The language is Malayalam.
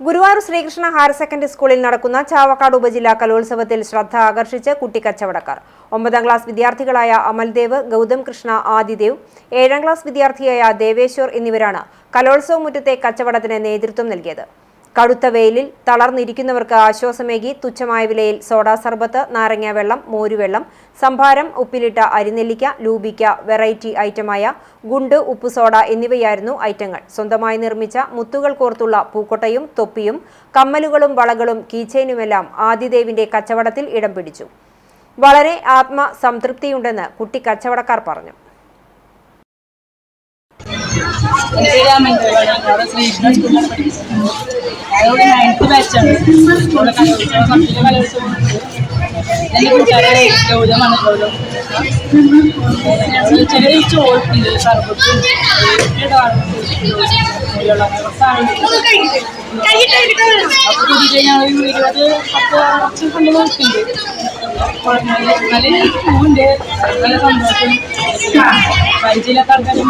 ഗുരുവായൂർ ശ്രീകൃഷ്ണ ഹയർ സെക്കൻഡറി സ്കൂളിൽ നടക്കുന്ന ചാവക്കാട് ഉപജില്ലാ കലോത്സവത്തിൽ ശ്രദ്ധ ആകർഷിച്ച് കുട്ടിക്കച്ചവടക്കാർ. ഒമ്പതാം ക്ലാസ് വിദ്യാർത്ഥികളായ അമൽദേവ് ഗൗതം കൃഷ്ണ ആദിദേവ് ഏഴാം ക്ലാസ് വിദ്യാർത്ഥിയായ ദേവേശ്വർ എന്നിവരാണ് കലോത്സവ മുറ്റത്തെ കച്ചവടത്തിന് നേതൃത്വം നൽകിയത്. കടുത്ത വെയിലിൽ തളർന്നിരിക്കുന്നവർക്ക് ആശ്വാസമേകി തുച്ഛമായ വിലയിൽ സോഡാ സർബത്ത് നാരങ്ങ വെള്ളം മോരുവെള്ളം സംഭാരം ഉപ്പിലിട്ട അരിനെല്ലിക്ക ലൂബിക്ക വെറൈറ്റി ഐറ്റമായ ഗുണ്ട് ഉപ്പ് സോഡ എന്നിവയായിരുന്നു ഐറ്റങ്ങൾ. സ്വന്തമായി നിർമ്മിച്ച മുത്തുകൾ കോർത്തുള്ള പൂക്കൊട്ടയും തൊപ്പിയും കമ്മലുകളും വളകളും കീച്ചെയിനുമെല്ലാം ആദിദേവിന്റെ കച്ചവടത്തിൽ ഇടം പിടിച്ചു. വളരെ ആത്മസംതൃപ്തിയുണ്ടെന്ന് കുട്ടി കച്ചവടക്കാർ പറഞ്ഞു. ശ്രീരാമന്റെ അവിടെ ശ്രീകൃഷ്ണ സ്കൂളിലാണ് പഠിക്കുന്നത് ഞാനിവിടെ നയൻത്ത് ബാച്ചാണ് ഇവിടെ കലോത്സവം കമ്പ്യൂട്ടർ കലോത്സവം എന്റെ കൂട്ടുകാരെ ഗൗതമാണ് ഗൗതം ചെറിയ ചോറുണ്ട് സർബത്തും അപ്പോൾ കൂടിയിട്ട് ഞങ്ങൾ ഇരുപത് പത്ത് കുറച്ച് കൊണ്ട് നോക്കുന്നുണ്ട് നല്ല പൂവുണ്ട് നല്ല സന്തോഷം বা এই জেলাকার কাছে